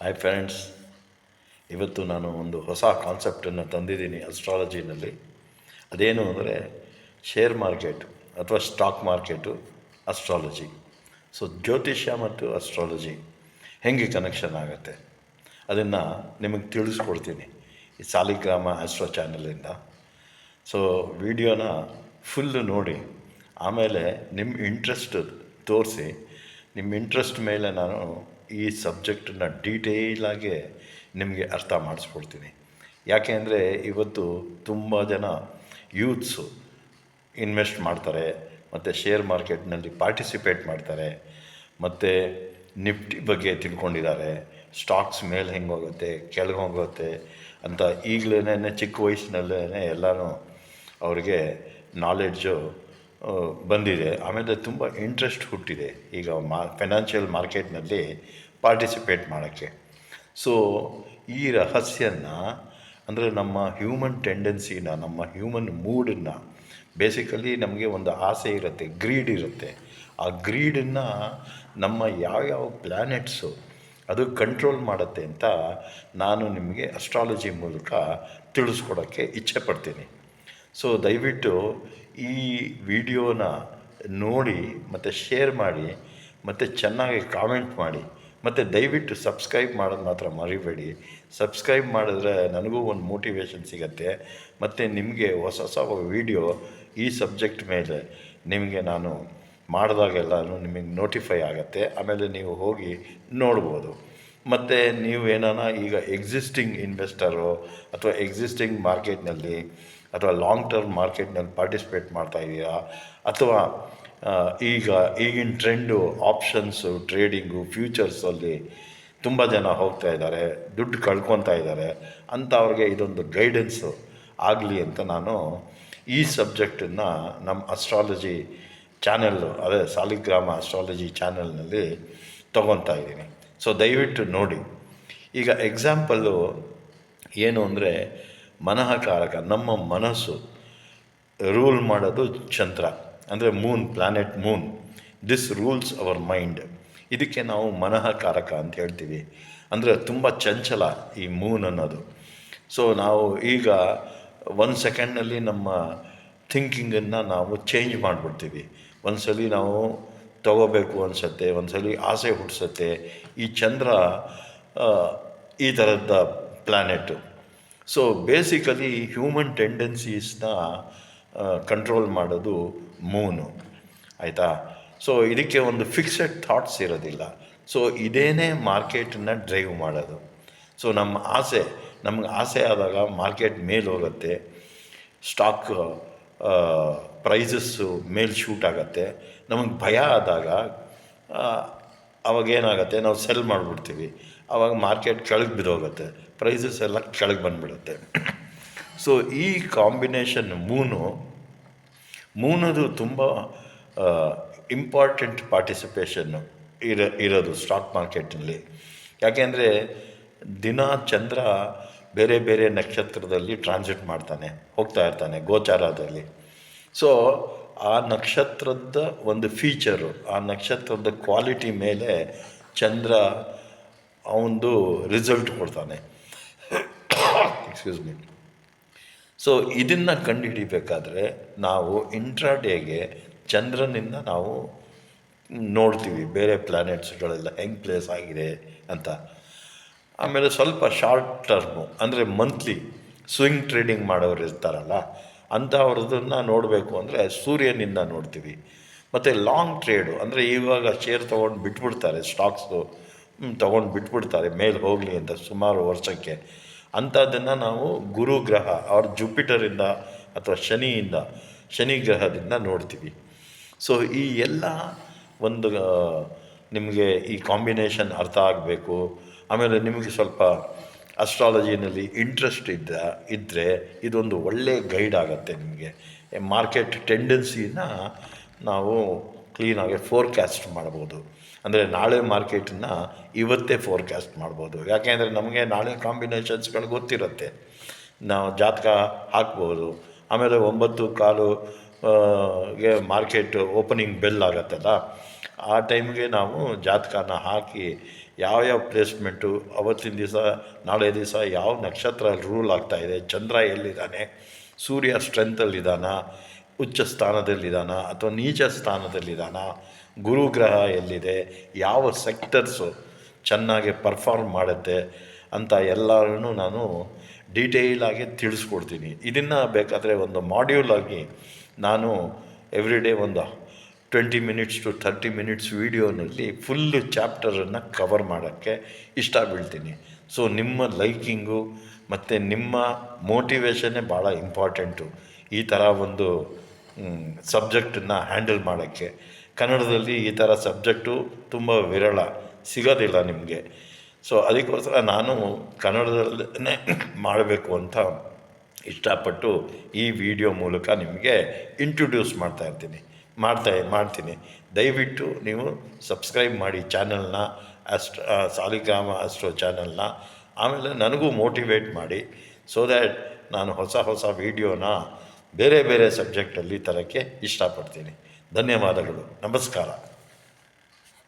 Hi friends ಇವತ್ತು ನಾನು ಒಂದು ಹೊಸ ಕಾನ್ಸೆಪ್ಟನ್ನು ತಂದಿದ್ದೀನಿ ಅಸ್ಟ್ರಾಲಜಿನಲ್ಲಿ ಅದೇನು ಅಂದರೆ ಶೇರ್ ಮಾರ್ಕೆಟ್ ಅಥವಾ ಸ್ಟಾಕ್ ಮಾರ್ಕೆಟು ಅಸ್ಟ್ರಾಲಜಿ ಸೊ ಜ್ಯೋತಿಷ್ಯ ಮತ್ತು ಅಸ್ಟ್ರಾಲಜಿ ಹೆಂಗೆ ಕನೆಕ್ಷನ್ ಆಗುತ್ತೆ? ಅದನ್ನು ನಿಮಗೆ ತಿಳಿಸ್ಕೊಡ್ತೀನಿ ಈ ಸಾಲಿಗ್ರಾಮ ಆಸ್ಟ್ರೋ ಚಾನಲಿಂದ ಸೊ ವಿಡಿಯೋನ ಫುಲ್ಲು ನೋಡಿ, ಆಮೇಲೆ ನಿಮ್ಮ ಇಂಟ್ರೆಸ್ಟ್ ತೋರಿಸಿ ನಿಮ್ಮ ಇಂಟ್ರೆಸ್ಟ್ ಮೇಲೆ ನಾನು ಈ ಸಬ್ಜೆಕ್ಟನ್ನ ಡೀಟೇಲಾಗಿ ನಿಮಗೆ ಅರ್ಥ ಮಾಡಿಸ್ಕೊಡ್ತೀನಿ. ಯಾಕೆ ಅಂದರೆ ಇವತ್ತು ತುಂಬ ಜನ ಯೂತ್ಸು ಇನ್ವೆಸ್ಟ್ ಮಾಡ್ತಾರೆ, ಮತ್ತು ಶೇರ್ ಮಾರ್ಕೆಟ್ನಲ್ಲಿ ಪಾರ್ಟಿಸಿಪೇಟ್ ಮಾಡ್ತಾರೆ, ಮತ್ತು ನಿಫ್ಟಿ ಬಗ್ಗೆ ತಿಳ್ಕೊಂಡಿದ್ದಾರೆ. ಸ್ಟಾಕ್ಸ್ ಮೇಲೆ ಹೆಂಗೆ ಹೋಗುತ್ತೆ, ಕೆಳಗೆ ಹೋಗುತ್ತೆ ಅಂತ ಈಗಲೇ ಚಿಕ್ಕ ವಯಸ್ಸಿನಲ್ಲೇ ಎಲ್ಲನೂ ಅವ್ರಿಗೆ ನಾಲೆಡ್ಜು ಬಂದಿದೆ. ಆಮೇಲೆ ತುಂಬ ಇಂಟ್ರೆಸ್ಟ್ ಹುಟ್ಟಿದೆ. ಈಗ ಮಾ ಫೈನಾನ್ಷಿಯಲ್ ಮಾರ್ಕೆಟ್ನಲ್ಲಿ ಪಾರ್ಟಿಸಿಪೇಟ್ ಮಾಡೋಕ್ಕೆ. ಸೊ ಈ ರಹಸ್ಯನ ಅಂದರೆ ನಮ್ಮ ಹ್ಯೂಮನ್ ಟೆಂಡೆನ್ಸಿನ ನಮ್ಮ ಹ್ಯೂಮನ್ ಮೂಡನ್ನು ಬೇಸಿಕಲಿ ನಮಗೆ ಒಂದು ಆಸೆ ಇರುತ್ತೆ ಗ್ರೀಡ್ ಇರುತ್ತೆ. ಆ ಗ್ರೀಡನ್ನು ನಮ್ಮ ಯಾವ್ಯಾವ ಪ್ಲ್ಯಾನೆಟ್ಸು ಅದು ಕಂಟ್ರೋಲ್ ಮಾಡುತ್ತೆ ಅಂತ ನಾನು ನಿಮಗೆ ಅಸ್ಟ್ರಾಲಜಿ ಮೂಲಕ ತಿಳಿಸ್ಕೊಡೋಕ್ಕೆ ಇಚ್ಛೆ ಪಡ್ತೀನಿ. ಸೊ ದಯವಿಟ್ಟು ಈ ವಿಡಿಯೋನ ನೋಡಿ, ಮತ್ತು ಶೇರ್ ಮಾಡಿ, ಮತ್ತು ಚೆನ್ನಾಗಿ ಕಾಮೆಂಟ್ ಮಾಡಿ, ಮತ್ತು ದಯವಿಟ್ಟು ಸಬ್ಸ್ಕ್ರೈಬ್ ಮಾಡೋದು ಮಾತ್ರ ಮರಿಬೇಡಿ. ಸಬ್ಸ್ಕ್ರೈಬ್ ಮಾಡಿದ್ರೆ ನನಗೂ ಒಂದು ಮೋಟಿವೇಶನ್ ಸಿಗುತ್ತೆ. ಮತ್ತು ನಿಮಗೆ ಹೊಸ ಹೊಸ ವಿಡಿಯೋ ಈ ಸಬ್ಜೆಕ್ಟ್ ಮೇಲೆ ನಿಮಗೆ ನಾನು ಮಾಡಿದಾಗೆಲ್ಲ ನಿಮಗೆ ನೋಟಿಫೈ ಆಗುತ್ತೆ. ಆಮೇಲೆ ನೀವು ಹೋಗಿ ನೋಡ್ಬೋದು. ಮತ್ತು ನೀವು ಏನಾನ ಈಗ ಎಕ್ಸಿಸ್ಟಿಂಗ್ ಇನ್ವೆಸ್ಟರು ಅಥವಾ ಎಕ್ಸಿಸ್ಟಿಂಗ್ ಮಾರ್ಕೆಟ್ನಲ್ಲಿ ಅಥವಾ ಲಾಂಗ್ ಟರ್ಮ್ ಮಾರ್ಕೆಟ್ನಲ್ಲಿ ಪಾರ್ಟಿಸಿಪೇಟ್ ಮಾಡ್ತಾ ಇದ್ದೀರಾ ಅಥವಾ ಈಗ ಈಗಿನ ಟ್ರೆಂಡು ಆಪ್ಷನ್ಸು ಟ್ರೇಡಿಂಗು ಫ್ಯೂಚರ್ಸಲ್ಲಿ ತುಂಬ ಜನ ಹೋಗ್ತಾ ಇದ್ದಾರೆ, ದುಡ್ಡು ಕಳ್ಕೊತಾ ಇದ್ದಾರೆ. ಅಂಥವ್ರಿಗೆ ಇದೊಂದು ಗೈಡೆನ್ಸು ಆಗಲಿ ಅಂತ ನಾನು ಈ ಸಬ್ಜೆಕ್ಟನ್ನು ನಮ್ಮ ಅಸ್ಟ್ರಾಲಜಿ ಚಾನೆಲ್ಲು ಅದೇ ಸಾಲಿಗ್ರಾಮ ಅಸ್ಟ್ರಾಲಜಿ ಚಾನೆಲ್ನಲ್ಲಿ ತೊಗೊತಾ ಇದ್ದೀನಿ. ಸೊ ದಯವಿಟ್ಟು ನೋಡಿ. ಈಗ ಎಕ್ಸಾಂಪಲ್ಲು ಏನು ಅಂದರೆ ಮನಃಕಾರಕ, ನಮ್ಮ ಮನಸ್ಸು ರೂಲ್ ಮಾಡೋದು ಚಂದ್ರ. ಅಂದರೆ moon planet moon this rules our mind ಇದಕ್ಕೆ ನಾವು ಮನಃಕಾರಕ ಅಂತ ಹೇಳ್ತೀವಿ. ಅಂದರೆ ತುಂಬ ಚಂಚಲ ಈ ಮೂನ್ ಅನ್ನೋದು. ಸೊ ನಾವು ಈಗ ಒಂದು ಸೆಕೆಂಡ್ನಲ್ಲಿ ನಮ್ಮ ಥಿಂಕಿಂಗನ್ನು ನಾವು ಚೇಂಜ್ ಮಾಡಿಬಿಡ್ತೀವಿ. ಒಂದು ಸಲ ನಾವು ತಗೋಬೇಕು ಅನಿಸುತ್ತೆ, ಒಂದು ಸಲ ಆಸೆ ಹುಟ್ಟಿಸುತ್ತೆ ಈ ಚಂದ್ರ ಈ ಥರದ ಪ್ಲ್ಯಾನೆಟು ಸೊ ಬೇಸಿಕಲಿ ಹ್ಯೂಮನ್ ಟೆಂಡೆನ್ಸೀಸ್ನ ಕಂಟ್ರೋಲ್ ಮಾಡೋದು ಮೂನು ಆಯಿತಾ? ಸೊ ಇದಕ್ಕೆ ಒಂದು ಫಿಕ್ಸೆಡ್ ಥಾಟ್ಸ್ ಇರೋದಿಲ್ಲ. ಸೊ ಇದೇನೇ ಮಾರ್ಕೆಟನ್ನ ಡ್ರೈವ್ ಮಾಡೋದು. ಸೊ ನಮ್ಮ ಆಸೆ, ನಮ್ಗೆ ಆಸೆ ಆದಾಗ ಮಾರ್ಕೆಟ್ ಮೇಲೆ ಹೋಗುತ್ತೆ. ಸ್ಟಾಕ್ ಪ್ರೈಸಸ್ಸು ಮೇಲೆ ಶೂಟ್ ಆಗುತ್ತೆ. ನಮಗೆ ಭಯ ಆದಾಗ ಅವಾಗೇನಾಗುತ್ತೆ ನಾವು ಸೆಲ್ ಮಾಡಿಬಿಡ್ತೀವಿ. ಆವಾಗ ಮಾರ್ಕೆಟ್ ಕೆಳಗೆ ಬಿದ್ದೋಗುತ್ತೆ. ಪ್ರೈಸಸ್ ಎಲ್ಲ ಕೆಳಗೆ ಬಂದುಬಿಡುತ್ತೆ. ಸೊ ಈ ಕಾಂಬಿನೇಷನ್ ಮೂನು, ಮೂನದು ತುಂಬ ಇಂಪಾರ್ಟೆಂಟ್ ಪಾರ್ಟಿಸಿಪೇಷನ್ನು ಇರ, ಇರೋದು ಸ್ಟಾಕ್ ಮಾರ್ಕೆಟ್ನಲ್ಲಿ ಯಾಕೆಂದರೆ, ದಿನ ಚಂದ್ರ ಬೇರೆ ಬೇರೆ ನಕ್ಷತ್ರದಲ್ಲಿ ಟ್ರಾನ್ಸಿಟ್ ಮಾಡ್ತಾನೆ, ಹೋಗ್ತಾ ಇರ್ತಾನೆ ಗೋಚಾರದಲ್ಲಿ ಸೊ ಆ ನಕ್ಷತ್ರದ ಒಂದು ಫೀಚರು ಆ ನಕ್ಷತ್ರದ ಕ್ವಾಲಿಟಿ ಮೇಲೆ ಚಂದ್ರ ಅವನದು ರಿಸಲ್ಟ್ ಕೊಡ್ತಾನೆ. ಎಕ್ಸ್ಕ್ಯೂಸ್ ಮೀ ಸೊ ಇದನ್ನು ಕಂಡುಹಿಡಿಬೇಕಾದ್ರೆ ನಾವು ಇಂಟ್ರಾಡೇಗೆ ಚಂದ್ರನಿಂದ ನಾವು ನೋಡ್ತೀವಿ. ಬೇರೆ ಪ್ಲ್ಯಾನೆಟ್ಸ್ಗಳೆಲ್ಲ ಹೆಂಗೆ ಪ್ಲೇಸ್ ಆಗಿದೆ ಅಂತ. ಆಮೇಲೆ ಸ್ವಲ್ಪ ಶಾರ್ಟ್ ಟರ್ಮು ಅಂದರೆ ಮಂತ್ಲಿ ಸ್ವಿಂಗ್ ಟ್ರೇಡಿಂಗ್ ಮಾಡೋರು ಇರ್ತಾರಲ್ಲ ಅಂಥವ್ರದನ್ನು ನೋಡಬೇಕು ಅಂದರೆ ಸೂರ್ಯನಿಂದ ನೋಡ್ತೀವಿ. ಮತ್ತು ಲಾಂಗ್ ಟ್ರೇಡು ಅಂದರೆ ಇವಾಗ ಶೇರ್ ತೊಗೊಂಡು ಬಿಟ್ಬಿಡ್ತಾರೆ ಸ್ಟಾಕ್ಸು ತೊಗೊಂಡು ಬಿಟ್ಬಿಡ್ತಾರೆ, ಮೇಲೆ ಹೋಗಲಿ ಅಂತ ಸುಮಾರು ವರ್ಷಕ್ಕೆ. ಅಂಥದ್ದನ್ನು ನಾವು ಗುರು ಗ್ರಹ ಅವ್ರ ಜುಪಿಟರಿಂದ ಅಥವಾ ಶನಿಯಿಂದ, ಶನಿ ಗ್ರಹದಿಂದ ನೋಡ್ತೀವಿ. ಸೊ ಈ ಎಲ್ಲ ಒಂದು ನಿಮಗೆ ಈ ಕಾಂಬಿನೇಷನ್ ಅರ್ಥ ಆಗಬೇಕು. ಆಮೇಲೆ ನಿಮಗೆ ಸ್ವಲ್ಪ ಅಸ್ಟ್ರಾಲಜಿನಲ್ಲಿ ಇಂಟ್ರೆಸ್ಟ್ ಇದ್ದ ಇದ್ದರೆ ಇದೊಂದು ಒಳ್ಳೆಯ ಗೈಡ್ ಆಗುತ್ತೆ ನಿಮಗೆ. ಮಾರ್ಕೆಟ್ ಟೆಂಡೆನ್ಸಿನ ನಾವು ಕ್ಲೀನಾಗಿ ಫೋರ್ಕ್ಯಾಸ್ಟ್ ಮಾಡ್ಬೋದು. ಅಂದರೆ ನಾಳೆ ಮಾರ್ಕೆಟನ್ನು ಇವತ್ತೇ ಫೋರ್ಕ್ಯಾಸ್ಟ್ ಮಾಡ್ಬೋದು. ಯಾಕೆಂದರೆ ನಮಗೆ ನಾಳೆ ಕಾಂಬಿನೇಷನ್ಸ್ಗಳು ಗೊತ್ತಿರುತ್ತೆ. ನಾವು ಜಾತಕ ಹಾಕ್ಬೋದು. ಆಮೇಲೆ ಒಂಬತ್ತು ಕಾಲು ಗೆ ಮಾರ್ಕೆಟ್ ಓಪನಿಂಗ್ ಬೆಲ್ ಆಗತ್ತಲ್ಲ, ಆ ಟೈಮ್ಗೆ ನಾವು ಜಾತಕನ ಹಾಕಿ ಯಾವ್ಯಾವ ಪ್ಲೇಸ್ಮೆಂಟು ಅವತ್ತಿನ ದಿವಸ, ನಾಳೆ ದಿವಸ ಯಾವ ನಕ್ಷತ್ರ ರೂಲ್ ಆಗ್ತಾಯಿದೆ ಚಂದ್ರ ಎಲ್ಲಿದ್ದಾನೆ, ಸೂರ್ಯ ಸ್ಟ್ರೆಂತಲ್ಲಿದ್ದಾನ ಉಚ್ಚ ಸ್ಥಾನದಲ್ಲಿದ್ದಾನ ಅಥವಾ ನೀಚ ಸ್ಥಾನದಲ್ಲಿದ್ದಾನ? ಗುರುಗ್ರಹ ಎಲ್ಲಿದೆ? ಯಾವ ಸೆಕ್ಟರ್ಸು ಚೆನ್ನಾಗಿ ಪರ್ಫಾರ್ಮ್ ಮಾಡುತ್ತೆ ಅಂತ ಎಲ್ಲರೂ ನಾನು ಡೀಟೇಲಾಗಿ ತಿಳಿಸ್ಕೊಡ್ತೀನಿ. ಇದನ್ನು ಬೇಕಾದರೆ ಒಂದು ಮಾಡ್ಯೂಲ್ ಆಗಿ ನಾನು ಎವ್ರಿ ಡೇ ಒಂದು twenty minutes to thirty minutes ವೀಡಿಯೋನಲ್ಲಿ full ಚಾಪ್ಟರನ್ನು ಕವರ್ ಮಾಡೋಕ್ಕೆ ಇಷ್ಟ ಬೀಳ್ತೀನಿ ಸೊ ನಿಮ್ಮ ಲೈಕಿಂಗು ಮತ್ತು ನಿಮ್ಮ ಮೋಟಿವೇಶನ್ನೇ ಭಾಳ ಇಂಪಾರ್ಟೆಂಟು ಈ ಥರ ಒಂದು ಸಬ್ಜೆಕ್ಟನ್ನು ಹ್ಯಾಂಡಲ್ ಮಾಡೋಕ್ಕೆ. ಕನ್ನಡದಲ್ಲಿ ಈ ಥರ ಸಬ್ಜೆಕ್ಟು ತುಂಬ ವಿರಳ, ಸಿಗೋದಿಲ್ಲ ನಿಮಗೆ. ಸೊ, ಅದಕ್ಕೋಸ್ಕರ ನಾನು ಕನ್ನಡದಲ್ಲೇ ಮಾಡಬೇಕು ಅಂತ ಇಷ್ಟಪಟ್ಟು ಈ ವಿಡಿಯೋ ಮೂಲಕ ನಿಮಗೆ ಇಂಟ್ರೊಡ್ಯೂಸ್ ಮಾಡ್ತಾ ಇರ್ತೀನಿ. ಮಾಡ್ತಾ, ಮಾಡ್ತೀನಿ. ದಯವಿಟ್ಟು ನೀವು ಸಬ್ಸ್ಕ್ರೈಬ್ ಮಾಡಿ ಚಾನಲ್ನ ಅಸ್ಟ್ ಸಾಲಿಗ್ರಾಮ ಅಸ್ಟ್ರೋ ಚಾನಲ್ನ. ಆಮೇಲೆ ನನಗೂ ಮೋಟಿವೇಟ್ ಮಾಡಿ ಸೊ ದ್ಯಾಟ್ ನಾನು ಹೊಸ ಹೊಸ ವೀಡಿಯೋನ ಬೇರೆ ಬೇರೆ ಸಬ್ಜೆಕ್ಟಲ್ಲಿ ತರೋಕ್ಕೆ ಇಷ್ಟಪಡ್ತೀನಿ. ಧನ್ಯವಾದಗಳು. ನಮಸ್ಕಾರ.